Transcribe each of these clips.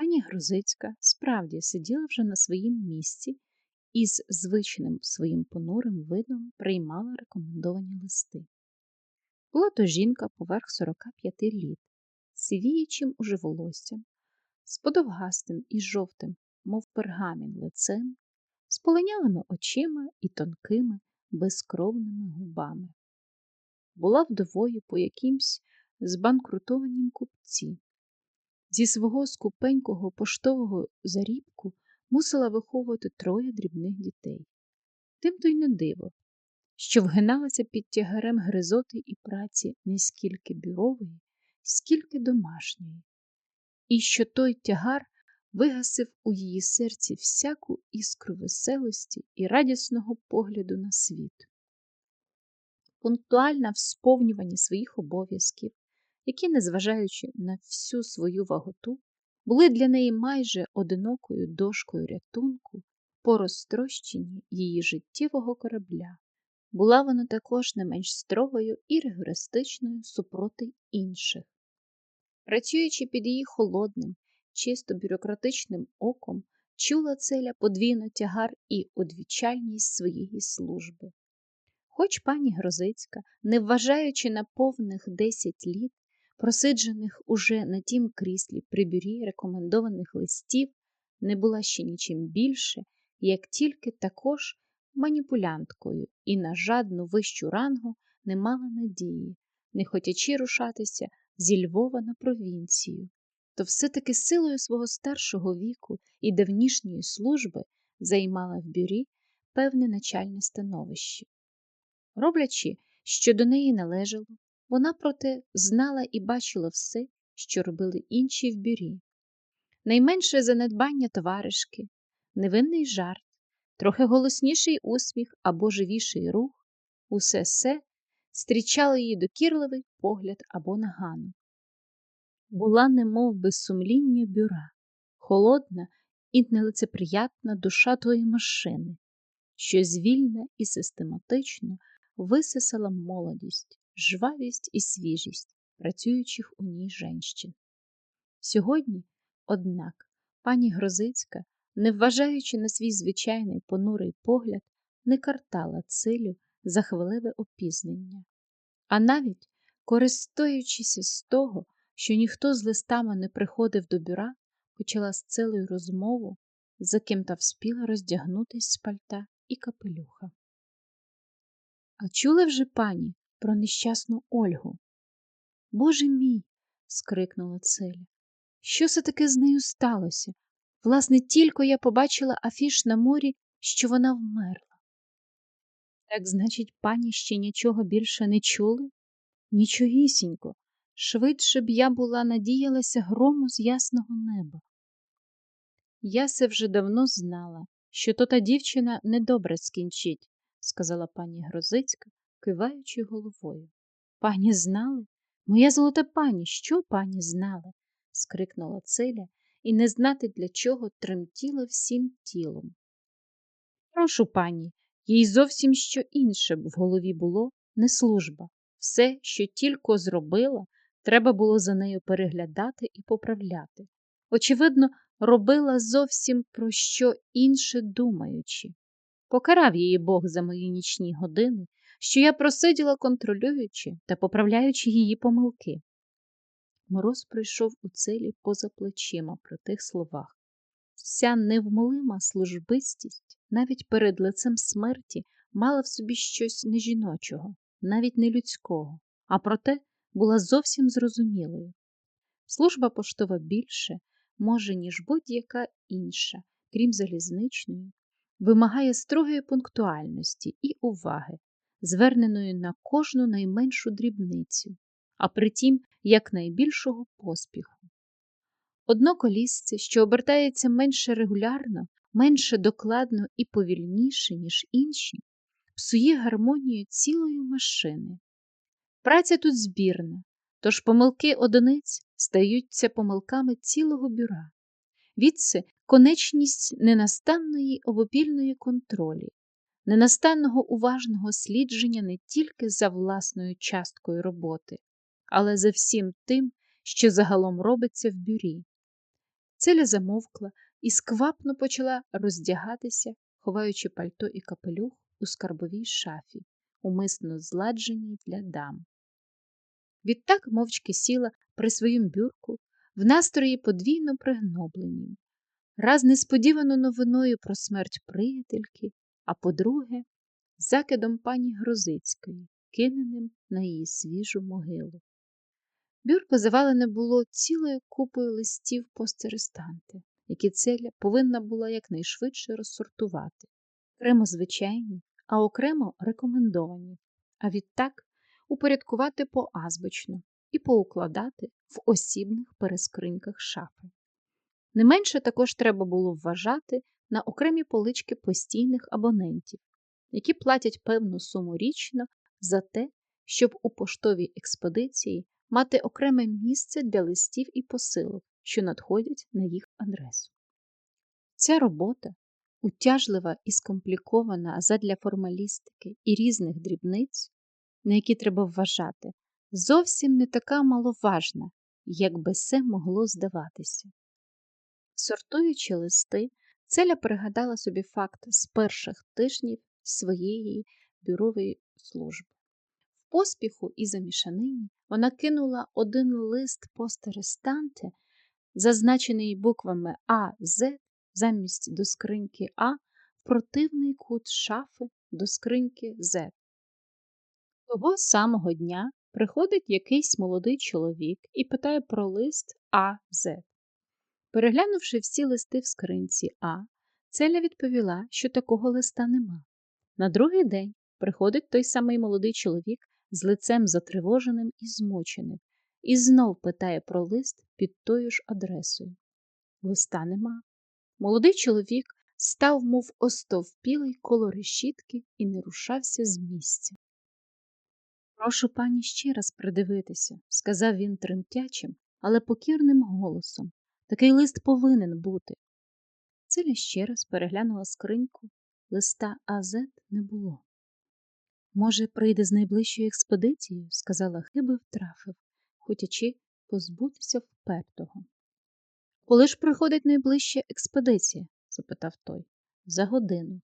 Пані Грузицька справді сиділа вже на своїм місці і з звичним своїм понурим видом приймала рекомендовані листи. Була то жінка поверх 45 літ, сивіючим уже волоссям, з подовгастим і жовтим, мов пергамін лицем, з полинялими очима і тонкими, безкровними губами. Була вдовою по якимсь збанкрутованім купці. Зі свого скупенького поштового зарібку мусила виховувати троє дрібних дітей. Тим то й не диво, що вгиналася під тягарем гризоти і праці не скільки бюрової, скільки домашньої, і що той тягар вигасив у її серці всяку іскру веселості і радісного погляду на світ. Пунктуальна в сповнюванні своїх обов'язків, які, незважаючи на всю свою ваготу, були для неї майже одинокою дошкою рятунку по розтрощенні її життєвого корабля. Була вона також не менш строгою і ригористичною супроти інших. Працюючи під її холодним, чисто бюрократичним оком, чула целя подвійно тягар і одвічальність своєї служби. Хоч пані Грозицька, не вважаючи на повних десять літ, просиджених уже на тім кріслі при бюрі рекомендованих листів, не була ще нічим більше, як тільки також маніпулянткою і на жадну вищу рангу не мала надії, не хотячи рушатися зі Львова на провінцію, то все-таки силою свого старшого віку і давнішньої служби займала в бюрі певне начальне становище. Роблячи, що до неї належало, вона, проте, знала і бачила все, що робили інші в бюрі. Найменше занедбання товаришки, невинний жарт, трохи голосніший усміх або живіший рух, усе се стрічало її докірливий погляд або нагану. Була немов без сумління бюра, холодна і нелицеприятна душа тої машини, що звільна і систематично висисала молодість, жвавість і свіжість працюючих у ній женщин. Сьогодні, однак, пані Грозицька, не вважаючи на свій звичайний понурий погляд, не картала цилю за хвилеве опізнення, а навіть, користуючись з того, що ніхто з листами не приходив до бюра, почала з целою розмову, за ким та вспіла роздягнутись з пальта і капелюха. А чули вже пані про нещасну Ольгу? Боже мій. скрикнула Целя. Що це таке з нею сталося? Власне, тільки я побачила афіш на морі, що вона вмерла. Так, значить, пані ще нічого більше не чули? Нічогісінько. Швидше б я була надіялася грому з ясного неба. Я се вже давно знала, що то та дівчина недобре скінчить, сказала пані Грозицька, киваючи головою. Пані знали? Моя золота пані, що пані знали? скрикнула Целя і не знати для чого тремтіла всім тілом. Прошу пані, їй зовсім що інше в голові було, не служба. Все, що тільки зробила, треба було за нею переглядати і поправляти. Очевидно, робила зовсім про що інше думаючи. Покарав її Бог за мої нічні години, що я просиділа, контролюючи та поправляючи її помилки. Мороз прийшов у целі поза плечима при тих словах. Вся невмолима службистість навіть перед лицем смерті мала в собі щось не жіночого, навіть не людського, а проте була зовсім зрозумілою. Служба поштова більше, може, ніж будь-яка інша, крім залізничної, вимагає строгої пунктуальності і уваги, зверненої на кожну найменшу дрібницю, а притім якнайбільшого поспіху. Одно колісце, що обертається менше регулярно, менше докладно і повільніше, ніж інші, псує гармонію цілої машини. Праця тут збірна, тож помилки одиниць стаються помилками цілого бюра. Відси конечність ненастанної обопільної контролі, ненастанного уважного слідження не тільки за власною часткою роботи, але за всім тим, що загалом робиться в бюрі. Целя замовкла і сквапно почала роздягатися, ховаючи пальто і капелюх у скарбовій шафі, умисно зладженій для дам. Відтак мовчки сіла при своїм бюрку в настрої подвійно пригнобленім, раз несподівано новиною про смерть приятельки, а по-друге, закидом пані Грозицької, киненим на її свіжу могилу. Бюрко завалене було цілою купою листів постерестанти, які целя повинна була якнайшвидше розсортувати, окремо звичайні, а окремо рекомендовані, а відтак упорядкувати поазбочно і поукладати в осібних перескриньках шафи. Не менше також треба було вважати на окремі полички постійних абонентів, які платять певну суму річно за те, щоб у поштовій експедиції мати окреме місце для листів і посилок, що надходять на їх адресу. Ця робота, утяжлива і скомплікована задля формалістики і різних дрібниць, на які треба вважати, зовсім не така маловажна, як би це могло здаватися. Сортуючи листи, Целя пригадала собі факт з перших тижнів своєї бюрової служби. В поспіху і замішанині вона кинула один лист постерестанти, зазначений буквами А, З, замість до скриньки А, в противний кут шафи до скриньки З. Того самого дня приходить якийсь молодий чоловік і питає про лист А, З. Переглянувши всі листи в скринці А, Целя відповіла, що такого листа нема. На другий день приходить той самий молодий чоловік з лицем затривоженим і змученим, і знов питає про лист під тою ж адресою. Листа нема. Молодий чоловік став, мов остовпілий коло решітки і не рушався з місця. Прошу пані ще раз придивитися, сказав він тремтячим, але покірним голосом. Такий лист повинен бути. Циля ще раз переглянула скриньку, листа АЗ не було. Може, прийде з найближчою експедицією, сказала хиби втрафив, хотячи позбутися впертого. Коли ж приходить найближча експедиція? запитав той. За годину.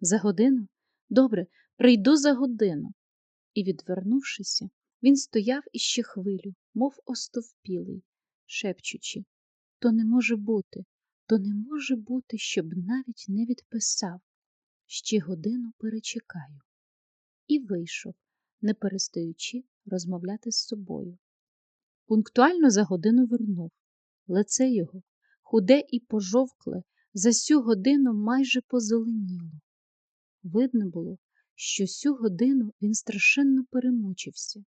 За годину? Добре, прийду за годину. І, відвернувшися, він стояв іще хвилю, мов остовпілий, шепчучи то не може бути, то не може бути, щоб навіть не відписав. Ще годину перечекаю. І вийшов, не перестаючи розмовляти з собою. Пунктуально за годину вернув. Лице його, худе і пожовкле, за сю годину майже позеленіло. Видно було, що сю годину він страшенно перемучився,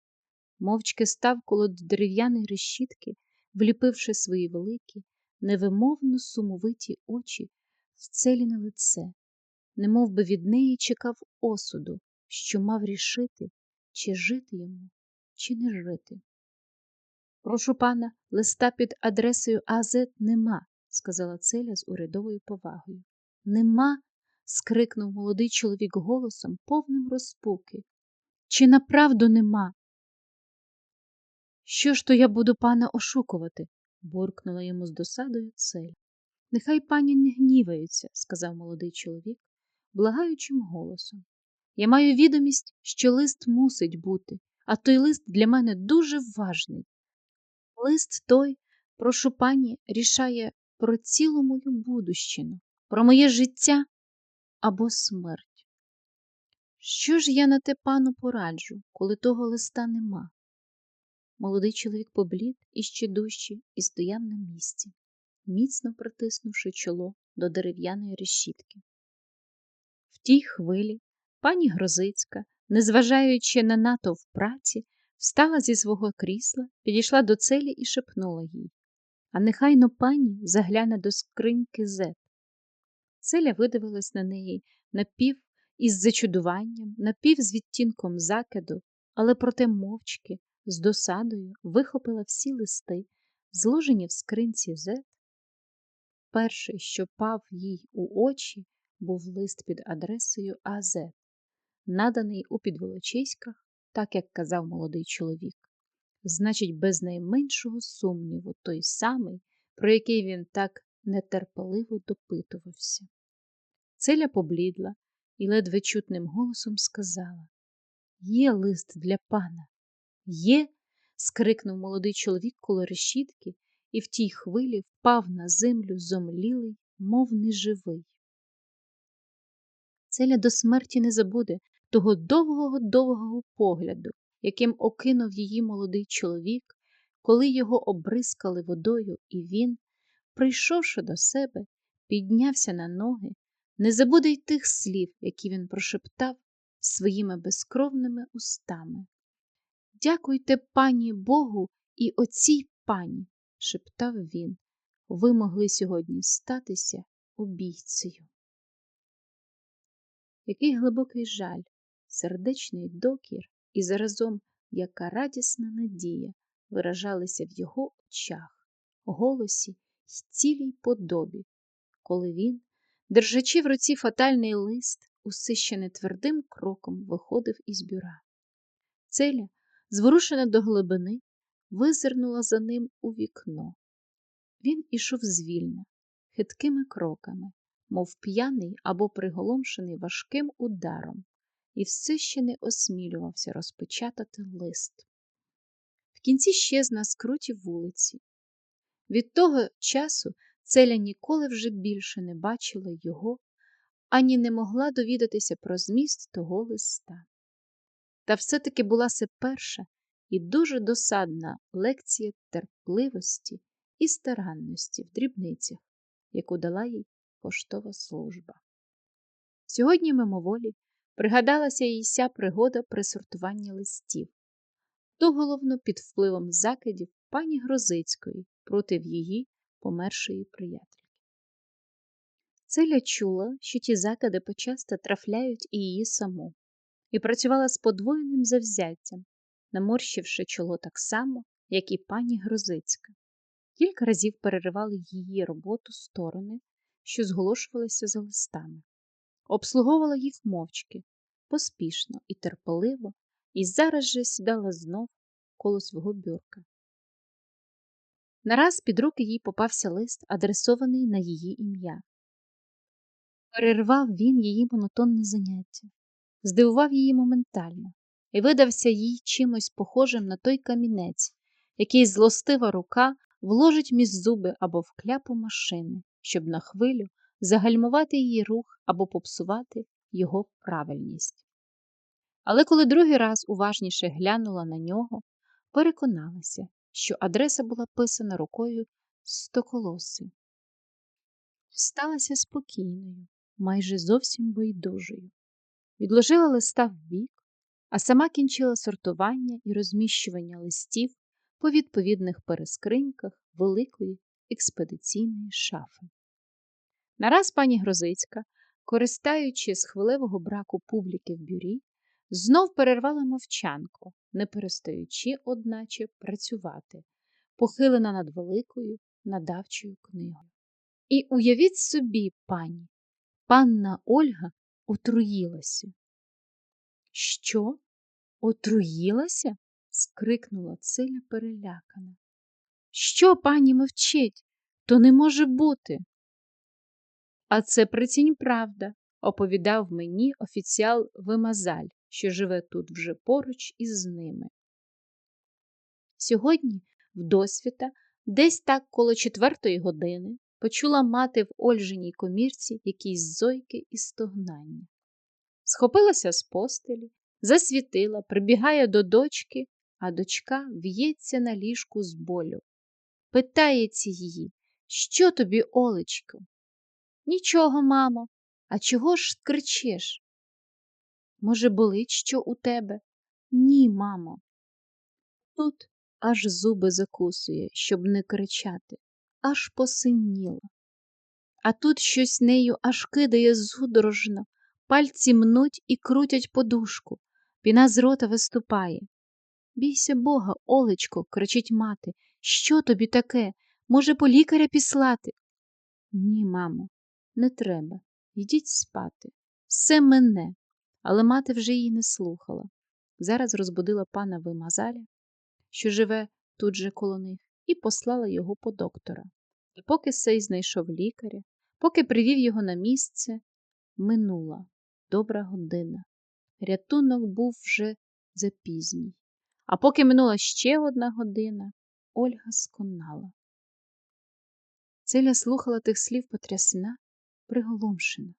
мовчки став коло дерев'яної решітки вліпивши свої великі, невимовно сумовиті очі в целіне лице, немов би від неї чекав осуду, що мав рішити, чи жити йому, чи не жити. Прошу пана, листа під адресою АЗ нема, сказала Целя з урядовою повагою. Нема. скрикнув молодий чоловік голосом, повним розпуки. Чи направду нема? Що ж то я буду пана ошукувати? буркнула йому з досадою цель. Нехай пані не гніваються, сказав молодий чоловік, благаючим голосом. Я маю відомість, що лист мусить бути, а той лист для мене дуже важний. Лист той, прошу пані, рішає про цілу мою будущину, про моє життя або смерть. Що ж я на те пану пораджу, коли того листа нема? Молодий чоловік поблід іще дужче і стояв на місці, міцно притиснувши чоло до дерев'яної решітки. В тій хвилі пані Грозицька, незважаючи на натовп праці, встала зі свого крісла, підійшла до целі і шепнула їй А нехайно пані загляне до скриньки зет. Целя видивилась на неї напів із зачудуванням, напів з відтінком закиду, але проте мовчки з досадою вихопила всі листи, зложені в скринці Z. Перший, що пав їй у очі, був лист під адресою АЗ, наданий у підволочиськах, так як казав молодий чоловік. Значить, без найменшого сумніву, той самий, про який він так нетерпеливо допитувався. Целя поблідла і ледве чутним голосом сказала Є лист для пана. Є. скрикнув молодий чоловік коло решітки і в тій хвилі впав на землю зомлілий, мов неживий. Целя до смерті не забуде того довгого довгого погляду, яким окинув її молодий чоловік, коли його обрискали водою, і він, прийшовши до себе, піднявся на ноги, не забуде й тих слів, які він прошептав своїми безкровними устами. Дякуйте пані Богу і оцій пані, шептав він. Ви могли сьогодні статися убійцею. Який глибокий жаль, сердечний докір і заразом яка радісна надія виражалися в його очах, голосі й цілій подобі, коли він, держачи в руці фатальний лист, усе ще нетвердим кроком виходив із бюра. Целя, зворушена до глибини, визирнула за ним у вікно. Він ішов звільно, хиткими кроками, мов п'яний або приголомшений важким ударом, і все ще не осмілювався розпечатати лист. В кінці щезна на скруті вулиці. Від того часу Целя ніколи вже більше не бачила його, ані не могла довідатися про зміст того листа. Та все-таки була це перша і дуже досадна лекція терпливості і старанності в дрібницях, яку дала їй поштова служба. Сьогодні мимоволі пригадалася їй ся пригода при сортуванні листів, то головно під впливом закидів пані Грозицької проти її помершої приятельки. Целя чула, що ті закиди почасто трафляють і її саму, і працювала з подвоєним завзяттям, наморщивши чоло так само, як і пані Грозицька. Кілька разів переривали її роботу сторони, що зголошувалися за листами, обслуговувала їх мовчки, поспішно і терпеливо, і зараз же сідала знов коло свого бюрка. Нараз під руки їй попався лист, адресований на її ім'я. Перервав він її монотонне заняття, здивував її моментально і видався їй чимось похожим на той камінець, який злостива рука вложить між зуби або в кляпу машини, щоб на хвилю загальмувати її рух або попсувати його правильність. Але коли другий раз уважніше глянула на нього, переконалася, що адреса була писана рукою стоколоси. Сталася спокійною, майже зовсім байдужою. Відложила листа в бік, а сама кінчила сортування і розміщування листів по відповідних перескриньках великої експедиційної шафи. Нараз пані Грозицька, користаючи з хвилевого браку публіки в бюрі, знов перервала мовчанку, не перестаючи, одначе, працювати, похилена над великою надавчою книгою. І уявіть собі, пані, панна Ольга отруїлася. Що? Отруїлася? скрикнула Циля перелякана. Що пані мовчить? То не може бути. А це прицінь правда, оповідав мені офіціал Вимазаль, що живе тут вже поруч із ними. Сьогодні, в досвіта, десь так коло четвертої години, почула мати в Ольжиній комірці якісь зойки і стогнання. Схопилася з постелі, засвітила, прибігає до дочки, а дочка в'ється на ліжку з болю. Питається її, що тобі, Олечко? Нічого, мамо, а чого ж кричиш? Може, болить що у тебе? Ні, мамо. Тут аж зуби закусує, щоб не кричати, аж посиніла. А тут щось нею аж кидає судорожно, пальці мнуть і крутять подушку, піна з рота виступає. Бійся бога, Олечко, кричить мати. Що тобі таке? Може, по лікаря післати? Ні, мамо, не треба. Йдіть спати. Все мене. Але мати вже її не слухала. Зараз розбудила пана Вимазаля, що живе тут же коло них, і послала його по доктора. І поки сей знайшов лікаря, поки привів його на місце, минула добра година. Рятунок був вже запізній. А поки минула ще одна година, Ольга сконала. Целя слухала тих слів потрясена, приголомшена.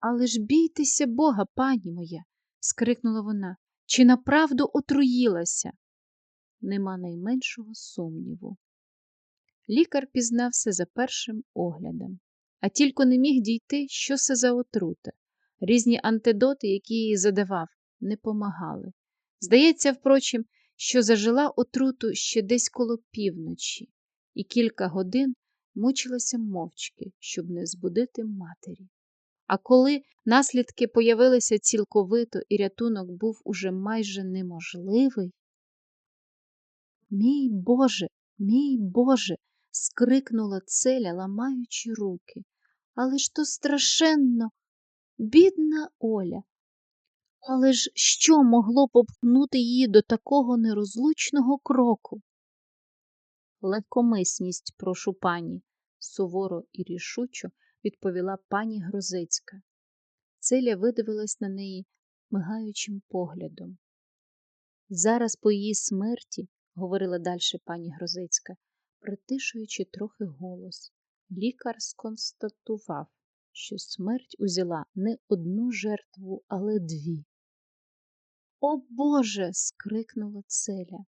Але ж бійтеся Бога, пані моя, скрикнула вона, чи направду отруїлася? Нема найменшого сумніву. Лікар пізнався за першим оглядом, а тільки не міг дійти, що це за отрута. Різні антидоти, які їй задавав, не помагали. Здається, впрочем, що зажила отруту ще десь коло півночі, і кілька годин мучилася мовчки, щоб не збудити матері. А коли наслідки появилися цілковито і рятунок був уже майже неможливий, Мій Боже, мій Боже, скрикнула Целя, ламаючи руки. Але ж то страшенно, бідна Оля. Але ж що могло попхнути її до такого нерозлучного кроку? Легкомисність, прошу пані, суворо і рішучо відповіла пані Грозицька. Целя видивилась на неї мигаючим поглядом. Зараз по її смерті, говорила далі пані Грозицька, притишуючи трохи голос, лікар сконстатував, що смерть узяла не одну жертву, але дві. О Боже. скрикнула Целя.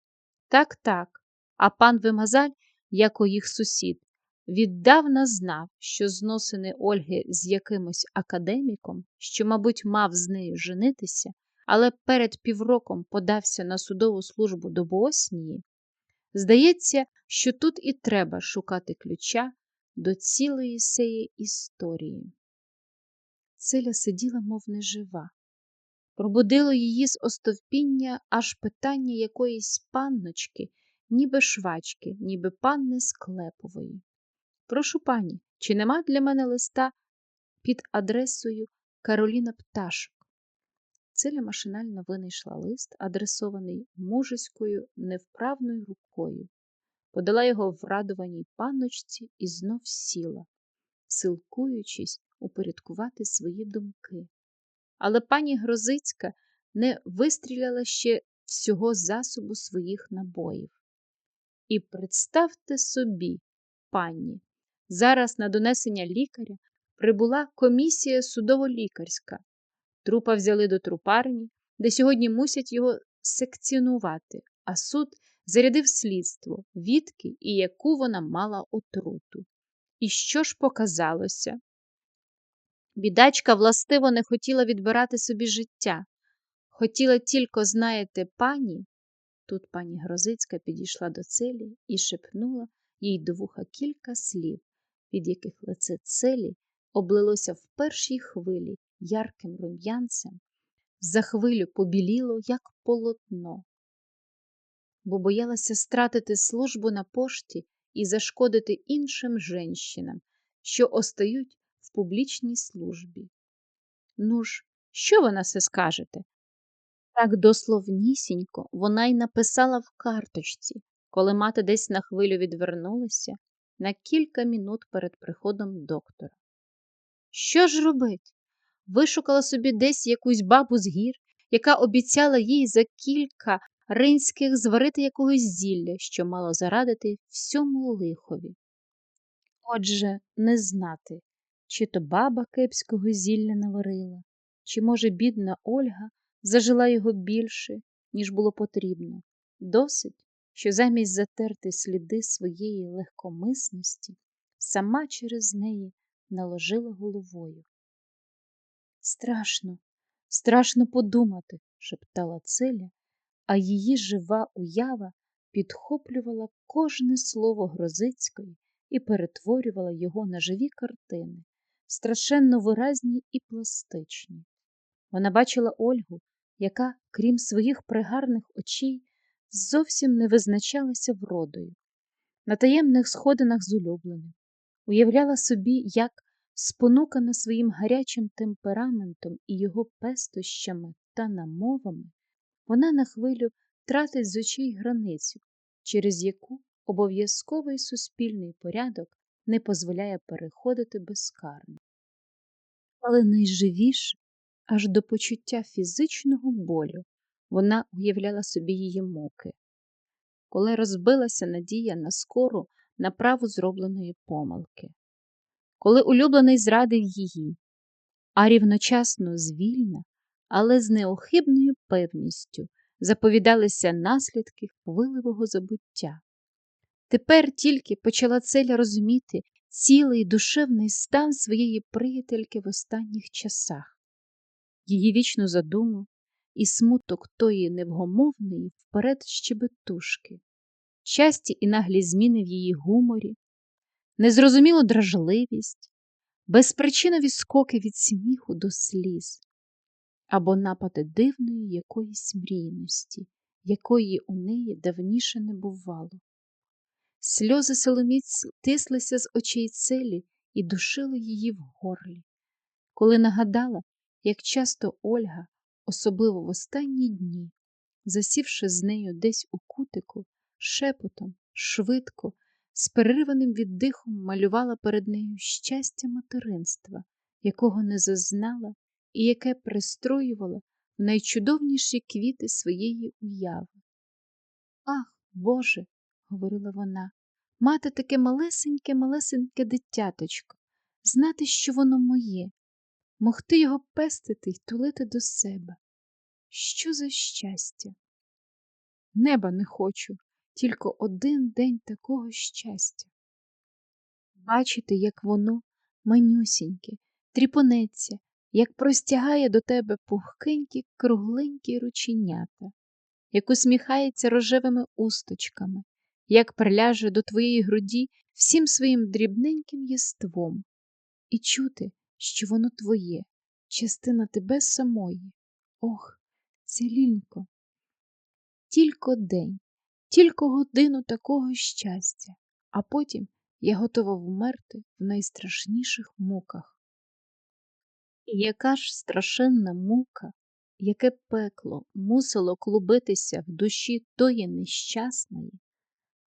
Так, так, а пан Вимазаль, як у їх сусід, віддавна знав, що зносини Ольги з якимось академіком, що, мабуть, мав з нею женитися, але перед півроком подався на судову службу до Бооснії, здається, що тут і треба шукати ключа до цілої сеї історії. Целя сиділа, мов нежива. Пробудило її з остовпіння аж питання якоїсь панночки, ніби швачки, ніби панни Склепової. Прошу пані, чи нема для мене листа під адресою Кароліна Пташок? Циля машинально винайшла лист, адресований мужеською невправною рукою, подала його в радованій панночці і знов сіла, силкуючись упорядкувати свої думки. Але пані Грозицька не вистріляла ще всього засобу своїх набоїв. І представте собі, пані, зараз на донесення лікаря прибула комісія судово-лікарська. Трупа взяли до трупарні, де сьогодні мусять його секціонувати, а суд зарядив слідство, відки і яку вона мала отруту. І що ж показалося? Бідачка властиво не хотіла відбирати собі життя. Хотіла тільки, знаєте, пані. Тут пані Грозицька підійшла до целі і шепнула їй до вуха кілька слів, від яких лице целі облилося в першій хвилі ярким рум'янцем, за хвилю побіліло, як полотно, бо боялася стратити службу на пошті і зашкодити іншим женщинам, що остають в публічній службі. Ну ж, що ви на це скажете? Так дословнісінько вона й написала в карточці, коли мати десь на хвилю відвернулася на кілька минут перед приходом доктора. Що ж робить? Вишукала собі десь якусь бабу з гір, яка обіцяла їй за кілька ринських зварити якогось зілля, що мало зарадити всьому лихові. Отже, не знати, чи то баба кепського зілля наварила, чи, може, бідна Ольга зажила його більше, ніж було потрібно. Досить, що замість затерти сліди своєї легкомисності, сама через неї наложила головою. Страшно, страшно подумати, шептала Целя, а її жива уява підхоплювала кожне слово Грозицької і перетворювала його на живі картини, страшенно виразні і пластичні. Вона бачила Ольгу, яка, крім своїх пригарних очей, зовсім не визначалася вродою. На таємних сходинах з улюбленим, уявляла собі, як, спонукана своїм гарячим темпераментом і його пестощами та намовами, вона на хвилю тратить з очей границю, через яку обов'язковий суспільний порядок не дозволяє переходити безкарно. Але найживіше, аж до почуття фізичного болю, вона уявляла собі її муки, коли розбилася надія на скору направу зробленої помилки, коли улюблений зрадив її, а рівночасно звільна, але з неохибною певністю заповідалися наслідки хвиливого забуття. Тепер тільки почала Целя розуміти цілий душевний стан своєї приятельки в останніх часах, її вічну задуму і смуток тої невгомовної вперед щебетушки, часті і наглі зміни в її гуморі, незрозумілу дражливість, безпричинові скоки від сміху до сліз або напади дивної якоїсь мрійності, якої у неї давніше не бувало. Сльози Соломіць тислися з очей целі і душили її в горлі, коли нагадала, як часто Ольга, особливо в останні дні, засівши з нею десь у кутику, шепотом, швидко, з перерваним віддихом малювала перед нею щастя материнства, якого не зазнала і яке пристроювала в найчудовніші квіти своєї уяви. Ах, Боже, говорила вона, мати таке малесеньке, малесеньке дитяточко, знати, що воно моє, могти його пестити й тулити до себе. Що за щастя? Неба не хочу, тільки один день такого щастя. Бачити, як воно манюсіньке, тріпонеться, як простягає до тебе пухкенькі кругленькі рученята, як усміхається рожевими усточками, як приляже до твоєї груді всім своїм дрібненьким єством, і чути, що воно твоє, частина тебе самої. Ох, цілінько, тільки день, тільки годину такого щастя, а потім я готова вмерти в найстрашніших муках. Яка ж страшенна мука, яке пекло мусило клубитися в душі тої нещасної,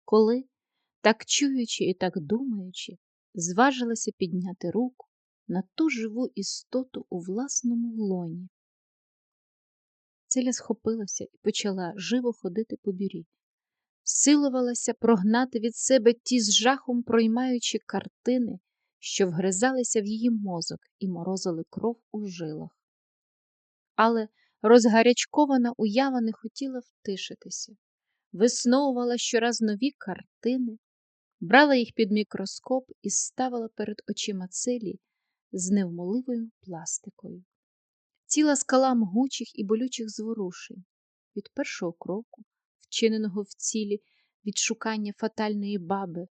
коли, так чуючи і так думаючи, зважилася підняти руку на ту живу істоту у власному лоні. Целя схопилася і почала живо ходити по бірі, силувалася прогнати від себе ті з жахом проймаючи картини, що вгризалися в її мозок і морозили кров у жилах. Але розгарячкована уява не хотіла втишитися, висновувала щораз нові картини, брала їх під мікроскоп і ставила перед очима целі з невмоливою пластикою. Ціла скала могучих і болючих зворушень від першого кроку, вчиненого в цілі від шукання фатальної баби,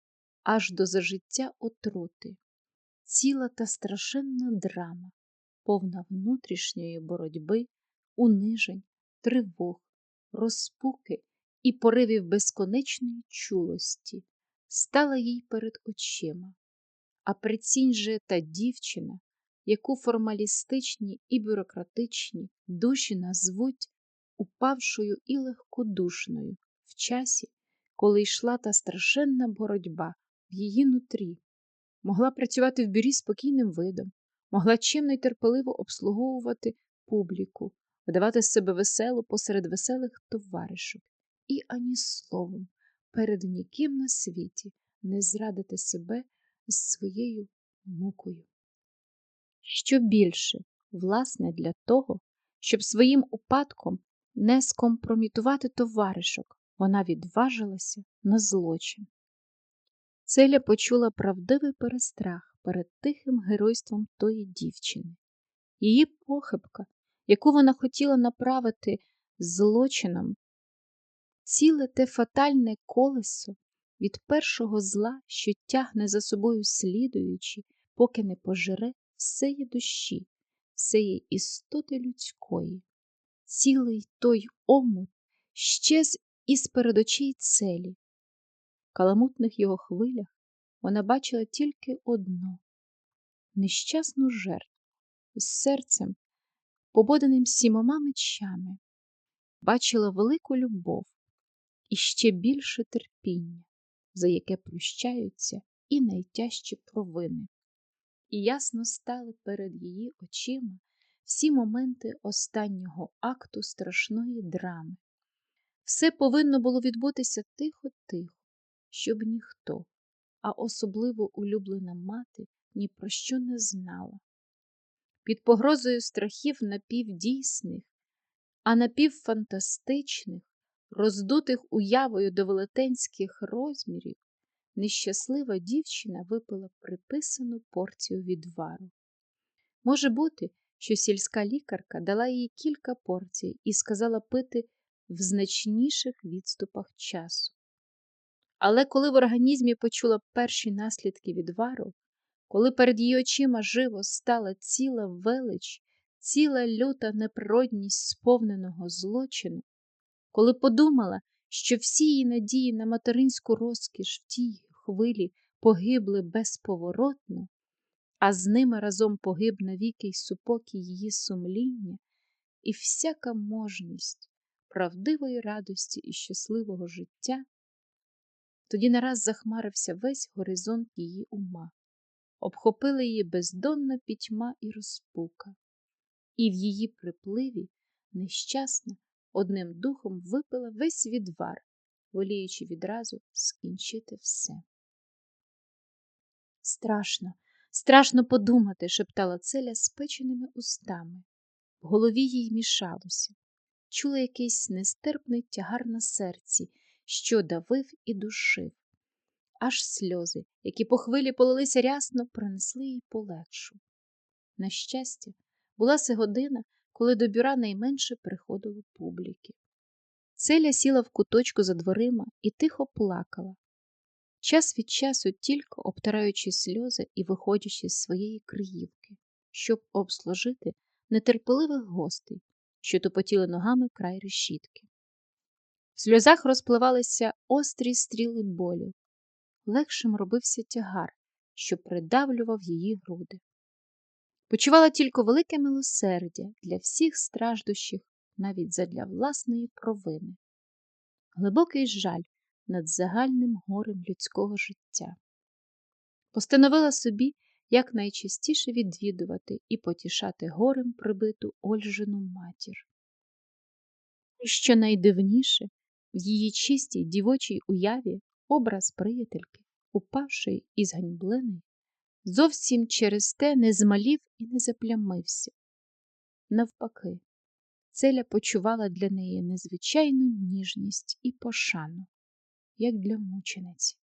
аж до зажиття отрути, ціла та страшенна драма, повна внутрішньої боротьби, унижень, тривог, розпуки і поривів безконечної чулості, стала їй перед очима. А прицінь же та дівчина, яку формалістичні і бюрократичні душі назвуть упавшою і легкодушною в часі, коли йшла та страшенна боротьба в її нутрі, могла працювати в бюрі спокійним видом, могла чимно й терпеливо обслуговувати публіку, видавати себе веселу посеред веселих товаришок і ані словом перед ніким на світі не зрадити себе з своєю мукою. Що більше, власне, для того, щоб своїм упадком не скомпромітувати товаришок, вона відважилася на злочин. Целя почула правдивий перестрах перед тихим геройством тої дівчини. Її похибка, яку вона хотіла направити злочином, ціле те фатальне колесо від першого зла, що тягне за собою слідуючи, поки не пожере всеї душі, всеї істоти людської. Цілий той омут щез із перед очей целі, каламутних його хвилях вона бачила тільки одну нещасну жертву з серцем, пободаним сімома мечами, бачила велику любов і ще більше терпіння, за яке прощаються і найтяжчі провини. І ясно стали перед її очима всі моменти останнього акту страшної драми. Все повинно було відбутися тихо-тихо, щоб ніхто, а особливо улюблена мати, ні про що не знала. Під погрозою страхів напівдійсних, а напівфантастичних, роздутих уявою до велетенських розмірів, нещаслива дівчина випила приписану порцію відвару. Може бути, що сільська лікарка дала їй кілька порцій і сказала пити в значніших відступах часу. Але коли в організмі почула перші наслідки відвару, коли перед її очима живо стала ціла велич, ціла люта неприродність сповненого злочину, коли подумала, що всі її надії на материнську розкіш в тій хвилі погибли безповоротно, а з ними разом погиб навіки й супокій її сумління і всяка можність правдивої радості і щасливого життя, тоді нараз захмарився весь горизонт її ума, обхопила її бездонна пітьма і розпука, і в її припливі нещасна одним духом випила весь відвар, воліючи відразу скінчити все. Страшно, страшно подумати, шептала Целя спеченими устами. В голові їй мішалося, чула якийсь нестерпний тягар на серці, що давив і душив. Аж сльози, які по хвилі полилися рясно, принесли їй полегшу. На щастя, була се година, коли до бюра найменше приходило публіки. Целя сіла в куточку за дверима і тихо плакала, час від часу тільки обтираючи сльози і виходячи з своєї криївки, щоб обслужити нетерпеливих гостей, що тупотіли ногами край решітки. В сльозах розпливалися острі стріли болю, легшим робився тягар, що придавлював її груди. Почувала тільки велике милосердя для всіх страждущих, навіть задля власної провини, глибокий жаль над загальним горем людського життя. Постановила собі якнайчастіше відвідувати і потішати горем прибиту Ольжину матір. І що найдивніше, в її чистій дівочій уяві образ приятельки, упавшої і зганьблений, зовсім через те не змалів і не заплямився. Навпаки, Целя почувала для неї незвичайну ніжність і пошану, як для мучениці.